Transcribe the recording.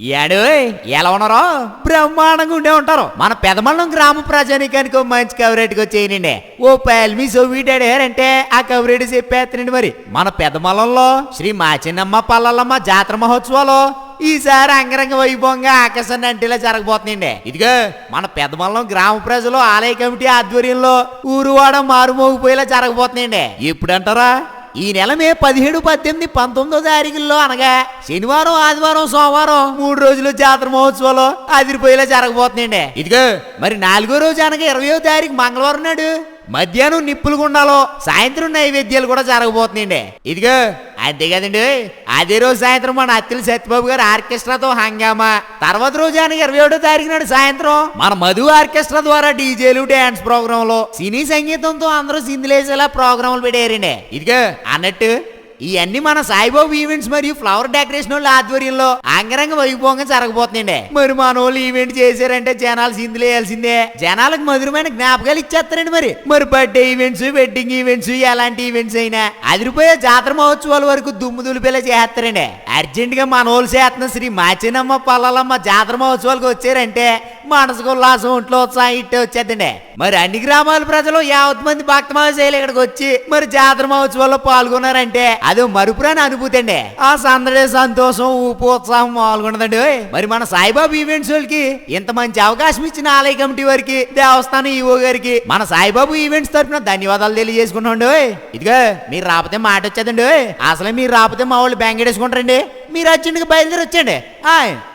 ఏడు ఎలా ఉన్నారో? బ్రహ్మాండంగా ఉండే ఉంటారు. మన పెదమల్లం గ్రామ ప్రజానికానికి మంచి కవరేట్కి వచ్చేయనండి. ఓ పల్మి అంటే ఆ కవరేట్ చెప్పేస్తానండి మరి. మన పెదమల్లంలో శ్రీ మాచిన్నమ్మ పల్లలమ్మ జాతర మహోత్సవాలు ఈసారి అంగరంగ వైభవంగా ఆకాశాన్ని అంటేలా జరగబోతుందండి ఇదిగో మన పెదమల్లం గ్రామ ప్రజలు ఆలయ కమిటీ ఆధ్వర్యంలో ఊరువాడ మారుమోగిపోయేలా జరగబోతుందండి ఎప్పుడంటారా? ఈ నెల మే పదిహేడు పద్దెనిమిది పంతొమ్మిదో తారీఖుల్లో అనగా శనివారం ఆదివారం సోమవారం మూడు రోజులు జాతర మహోత్సవాలు అదిరిపోయేలా జరగబోతుందండి ఇదిగో మరి నాలుగో రోజు అనగా ఇరవయో తారీఖు మంగళవారం నాడు మధ్యాహ్నం నిప్పులు గుండాలో సాయంత్రం నైవేద్యాలు కూడా జరగబోతున్నాయండి. ఇదిగో అంతే కదండి అదే రోజు సాయంత్రం మన అత్తిలి సత్యబాబు గారు ఆర్కెస్ట్రాతో హంగామా. తర్వాత రోజు అనగా ఇరవై ఏడో తారీఖు నాడు సాయంత్రం మన మధు ఆర్కెస్ట్రా ద్వారా డీజేలు డాన్స్ ప్రోగ్రాంలు సినీ సంగీతంతో అందరూ సింధులేసేలా ప్రోగ్రాంలు పెట్టారండి. ఇదిగా అన్నట్టు ఇవన్నీ మన సాయిబాబు ఈవెంట్స్ మరియు ఫ్లవర్ డెకరేషన్ వాళ్ళ ఆధ్వర్యంలో అంగరంగ వైభవంగా జరగబోతుందండి. మరి మన వాళ్ళు ఈవెంట్ చేశారంటే జనాలు సిందులు వేయాల్సిందే. జనాలకు మధురమైన జ్ఞాపకాలు ఇచ్చేస్తారండి మరి. మరి బర్త్డే ఈవెంట్స్ వెడ్డింగ్ ఈవెంట్స్ ఎలాంటి ఈవెంట్స్ అయినా అదిరిపోయే జాతర మహోత్సవాల వరకు దుమ్ము దులిపేలా చేస్తారండి అర్జెంట్గా మన వాళ్ళు చేస్తున్న శ్రీ మాచినమ్మ పల్లలమ్మ జాతర మహోత్సవాలకు వచ్చారంటే మనసుకు ఉల్లాసం ఒంట్లో ఉత్సాహం ఇట్టే వచ్చేద్దండి. మరి అన్ని గ్రామాల ప్రజలు యావత్ మంది భక్త మహాశైలు ఇక్కడికి వచ్చి మరి జాతర మహోత్సవాల్లో పాల్గొన్నారంటే అది మరుపురాని అనుభూతి అండి. ఆ సందడి సంతోషం ఊపు ఉత్సాహం పాల్గొన్నదండి మరి మన సాయిబాబా ఈవెంట్స్ వాళ్ళకి ఇంత మంచి అవకాశం ఇచ్చిన ఆలయ కమిటీ వారికి దేవస్థానం ఈవో గారికి మన సాయిబాబు ఈవెంట్స్ తరఫున ధన్యవాదాలు తెలియజేసుకున్నాండి ఇదిగో మీరు రాకపోతే మాట వచ్చేదండి. అసలే మీరు రాకపోతే మా వాళ్ళు బ్యాంక్ వేసుకుంటారండి మీరు అర్జెంట్గా బయలుదేరి వచ్చండి ఆయ్.